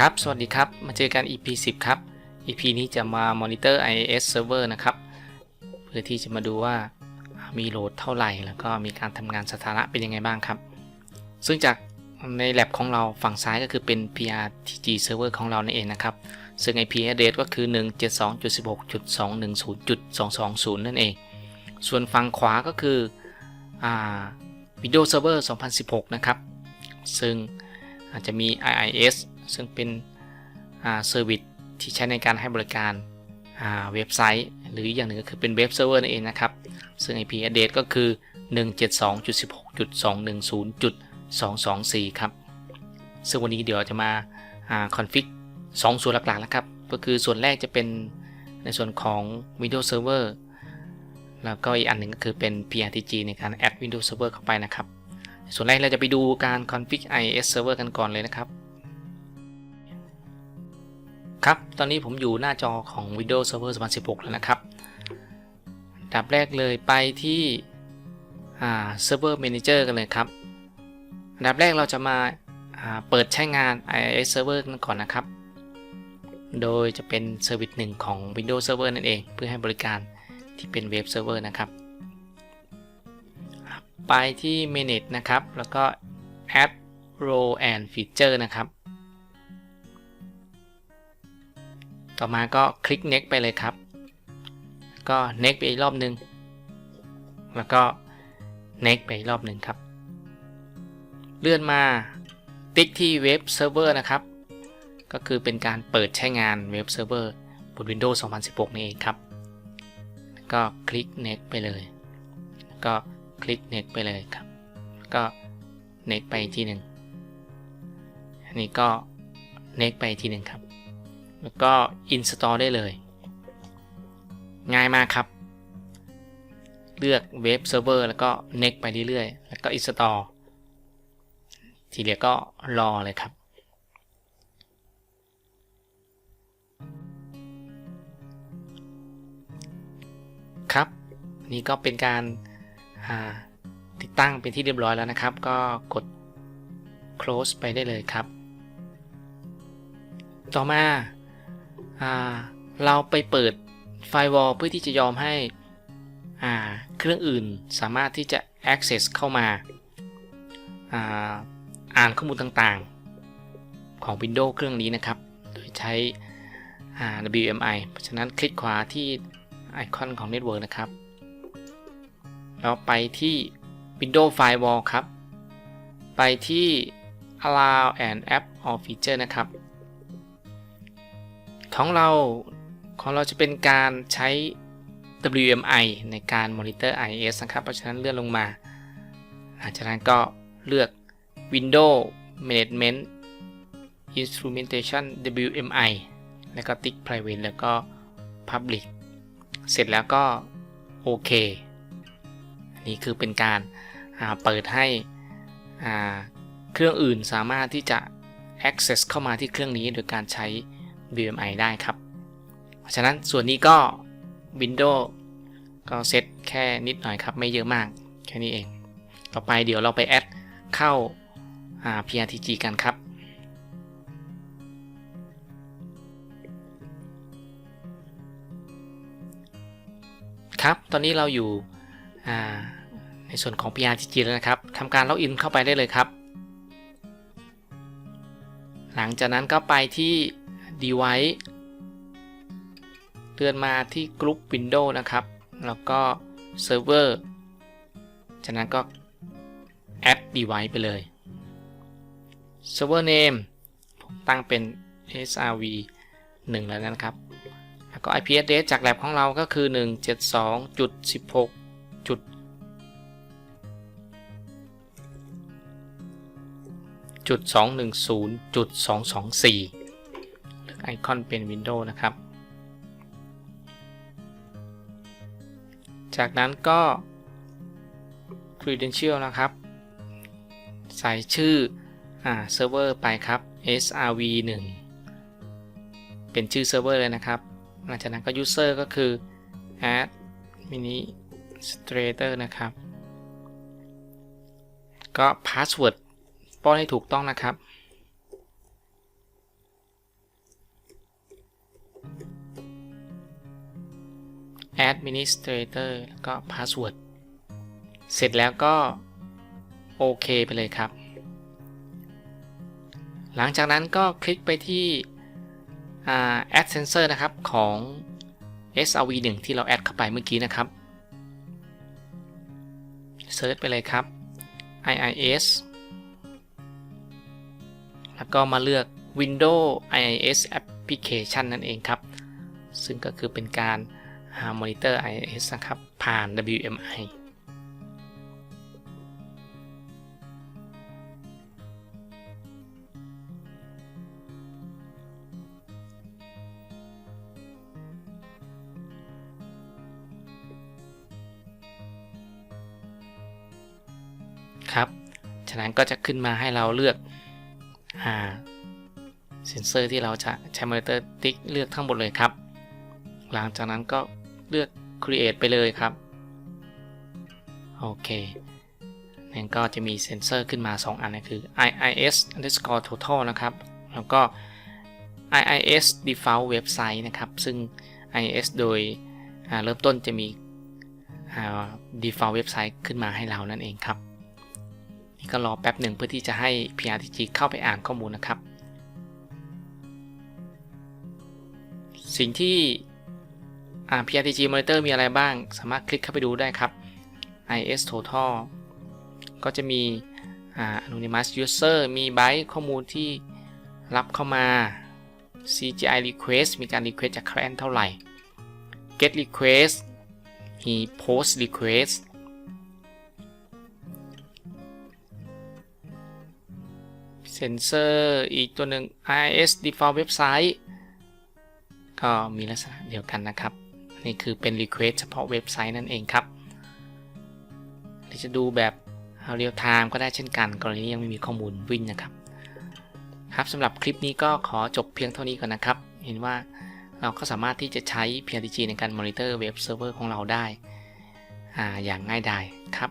ครับ สวัสดีครับ มาเจอกัน EP 10 ครับ EP นี้จะมามอนิเตอร์ IIS Server นะครับ เพื่อที่จะมาดูว่ามีโหลดเท่าไหร่ แล้วก็มีการทำงานสถานะเป็นยังไงบ้างครับ ซึ่งจากใน lab ของเราฝั่งซ้ายก็คือเป็น PRTG Server ของเรานั่นเองนะครับ ซึ่ง IP address ก็คือ 172.16.210.220 นั่นเอง ส่วนฝั่งขวาก็คือ Windows Server 2016 นะครับ ซึ่งอาจจะมี IIS ซึ่งเป็นเซอร์วิสที่ใช้ในการให้บริการเว็บไซต์ หรืออย่างหนึ่งก็คือเป็นเว็บเซิร์ฟเวอร์นั่นเองนะครับ ซึ่ง IP address ก็คือ 172.16.210.224 ครับ ซึ่งวันนี้เดี๋ยวจะมาคอนฟิกสองส่วนหลักๆแล้วครับ ก็คือส่วนแรกจะเป็นในส่วนของ Windows Server แล้วก็อีกอันหนึ่งก็คือเป็น PRTG ในการ add Windows Server เข้าไปนะครับ ส่วนแรกเราจะไปดูการ config IIS server กันก่อนเลยนะครับ ครับ ตอนนี้ผมอยู่หน้าจอของ Windows Server 2016 แล้วนะครับดับแรกเลยไปที่ Server Manager กันเลยครับดับแรกเราจะมาเปิดใช้งาน IIS Server กันก่อนนะครับ โดยจะเป็นเซอร์วิสหนึ่งของ Windows Server นั่นเอง เพื่อให้บริการที่เป็นเว็บเซิร์ฟเวอร์นะครับ ไปที่ Manage นะครับ แล้วก็ Add Role and Feature นะครับ ต่อมาก็คลิก Next ไปเลยครับ ก็ Next ไปอีกรอบนึง แล้วก็ Next ไปอีกรอบหนึ่งครับ เลื่อนมาติ๊กที่เว็บเซิร์ฟเวอร์นะครับ ก็คือเป็นการเปิดใช้งานเว็บเซิร์ฟเวอร์บน Windows 2016 นี่เองครับ ก็คลิก Next ไปเลย ก็คลิก Next ไปเลยครับ ก็ Next ไปทีหนึ่งอันนี้ก็ Next ไปทีหนึ่งครับ แล้วก็ Install ได้เลย ง่ายมากครับ เลือกเว็บเซิร์ฟเวอร์แล้วก็ Next ไปเรื่อยๆ แล้วก็ Install ทีเหลือก็รอเลยครับ ครับ นี่ก็เป็นการติดตั้งเป็นที่เรียบร้อยแล้วนะครับ ก็กด close ไปได้เลยครับ ต่อมา เราไปเปิดไฟวอลเพื่อที่จะยอมให้เครื่องอื่นสามารถที่จะ access เข้ามาาอ่านข้อมูลต่างๆ ของ Windows เครื่องนี้นะครับ โดยใช้ WMI เพราะฉะนั้นคลิกขวาที่ไอคอนของ Network นะครับ แล้วไปที่ Windows Firewall ครับ ไปที่ Allow and App or Feature นะครับ ของเราของเราจะเป็นการใช้ WMI ในการมอนิเตอร์ is นะครับ เพราะฉะนั้นเลื่อนลงมาหลังจากนั้นก็เลือก Windows Management Instrumentation WMI แล้วก็ติ๊ก private แล้วก็ public เสร็จแล้วก็โอเค อันนี้คือเป็นการเปิดให้เครื่องอื่นสามารถที่จะ access เข้ามาที่เครื่องนี้โดยการใช้ WMI ได้ครับ เพราะฉะนั้นส่วนนี้ก็ Windows ก็เซตแค่นิดหน่อยครับ ไม่เยอะมากแค่นี้เอง ต่อไปเดี๋ยวเราไปแอดเข้า PRTG กันครับ ครับ ตอนนี้เราอยู่ในส่วนของ PRTG แล้วนะครับทำการล็อกอินเข้าไปได้เลยครับ หลังจากนั้นก็ไปที่ Device เลื่อนมาที่กลุ่ม Windows นะครับ แล้วก็ Server จากนั้นก็ Add Device ไปเลย Server Name ผมตั้งเป็น srv 1 แล้วนะครับ แล้วก็ IP address จาก lab ของเราก็คือ 172.16. จุดจุด210จุด224 ไอคอนเป็น Windows นะครับ จากนั้นก็ credential นะครับ ใส่ชื่ออ่าเซิร์ฟเวอร์ไปครับ srv 1เป็นชื่อเซิร์ฟเวอร์เลยนะครับ หลังจากนั้นก็ user ก็คือ administrator นะครับ ก็ password ป้อนให้ถูกต้องนะครับ administrator แล้วก็ password เสร็จแล้วก็โอเคไปเลยครับ หลังจากนั้นก็คลิกไปที่อ่า add sensor นะครับของ SRV1 ที่เราแอดเข้าไปเมื่อกี้นะครับ เซิร์ชไปเลยครับ IIS แล้วก็มาเลือก Windows IIS Application นั่นเองครับ ซึ่งก็คือเป็นการ มอนิเตอร์ IIS นะครับ ผ่าน WMI ครับ ฉะนั้นก็จะขึ้นมาให้เราเลือกอ่าเซนเซอร์ที่เราจะใช้มอนิเตอร์ติ๊กเลือกทั้งหมดเลยครับ หลังจากนั้นก็ เลือก create ไปเลยครับ โอเคนั่นก็จะมีเซนเซอร์ขึ้นมา 2 อันนะคือ IIS underscore total นะครับ แล้วก็ IIS default website นะครับ ซึ่ง IIS โดยเริ่มต้นจะมี default website ขึ้นมาให้เรานั่นเองครับ นี่ก็รอแป๊บหนึ่งเพื่อที่จะให้ PRTG เข้าไปอ่านข้อมูลนะครับ สิ่งที่ PRTG Monitor มีอะไรบ้าง สามารถคลิกเข้าไปดูได้ครับ IS Total ก็จะมี Anonymous User มีไบต์ข้อมูลที่รับเข้ามา CGI Request มีการ Request จาก Client เท่าไหร่ Get Request มี Post Request Sensor อีกตัวหนึ่ง IS Default Website ก็มีลักษณะเดียวกันนะครับ นี่คือเป็น Request เฉพาะเว็บไซต์นั่นเองครับหรือจะดูแบบเรียลไทม์ก็ได้เช่นกัน กรณียังไม่มีข้อมูลวิ่งนะครับ ครับสำหรับคลิปนี้ก็ขอจบเพียงเท่านี้ก่อนนะครับ เห็นว่าเราก็สามารถที่จะใช้ PRTG ในการมอนิเตอร์เว็บเซิร์ฟเวอร์ของเราได้ออย่างง่ายดายครับ